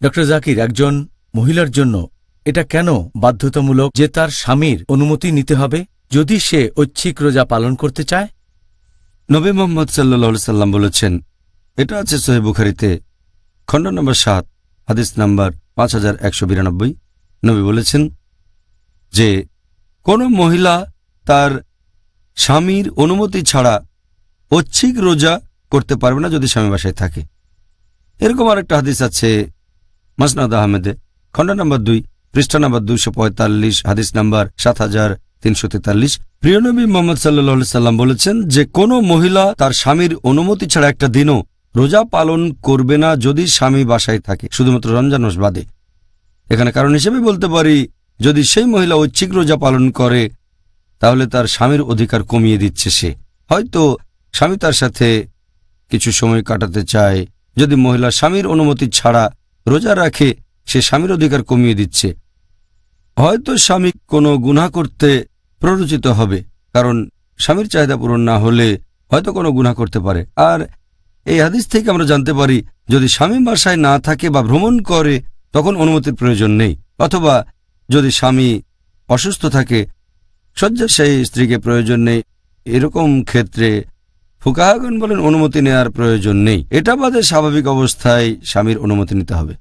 Doctor Zakir, একজন মহিলার জন্য এটা কেন বাধ্যতামূলক যে তার স্বামীর অনুমতি নিতে হবে যদি সে ঐচ্ছিক রোজা পালন করতে চায়? নবী মোহাম্মদ সাল্লাহ সাল্লাম বলেছেন, এটা আছে সোহেব বুখারিতে, খণ্ড নম্বর সাত, হাদিস নাম্বার পাঁচ হাজার একশো বিরানব্বই। নবী বলেছেন যে, কোনো মহিলা তার স্বামীর অনুমতি ছাড়া ঐচ্ছিক রোজা করতে পারবে না যদি স্বামী বাসায় থাকে। এরকম আরেকটা হাদিস আছে মাসনাদ আহমেদে, খণ্ড নম্বর দুই, পৃষ্ঠা নম্বর দুইশো পঁয়তাল্লিশ, হাদিস নম্বর সাত হাজার তিনশো তেতাল্লিশ। প্রিয়নবী মোহাম্মদ সাল্লাহ সাল্লাম বলেছেন যে, কোনো মহিলা তার স্বামীর অনুমতি ছাড়া একটা দিনও রোজা পালন করবে না যদি স্বামী বাসায় থাকে, শুধুমাত্র রমজান মাস বাদে। এখানে কারণ হিসেবে বলতে পারি, যদি সেই মহিলা ঐচ্ছিক রোজা পালন করে, তাহলে তার স্বামীর অধিকার কমিয়ে দিচ্ছে সে। হয়তো স্বামী তার সাথে কিছু সময় কাটাতে চায়, যদি মহিলা স্বামীর অনুমতি ছাড়া রোজা রাখে, সে স্বামীর অধিকার কমিয়ে দিচ্ছে। হয়তো স্বামী কোনো গুনাহ করতে প্ররোচিত হবে, কারণ স্বামীর চাহিদা পূরণ না হলে হয়তো কোনো গুনাহ করতে পারে। আর এই হাদিস থেকে আমরা জানতে পারি, যদি স্বামী বাসায় না থাকে বা ভ্রমণ করে, তখন অনুমতির প্রয়োজন নেই। অথবা যদি স্বামী অসুস্থ থাকে শয্যাশায়ী স্ত্রীকে প্রয়োজন নেই। এরকম ক্ষেত্রে ফুকাহাগন বলেন অনুমতি নেওয়ার প্রয়োজন নেই। এটা বাদে স্বাভাবিক অবস্থায় স্বামীর অনুমতি নিতে হবে।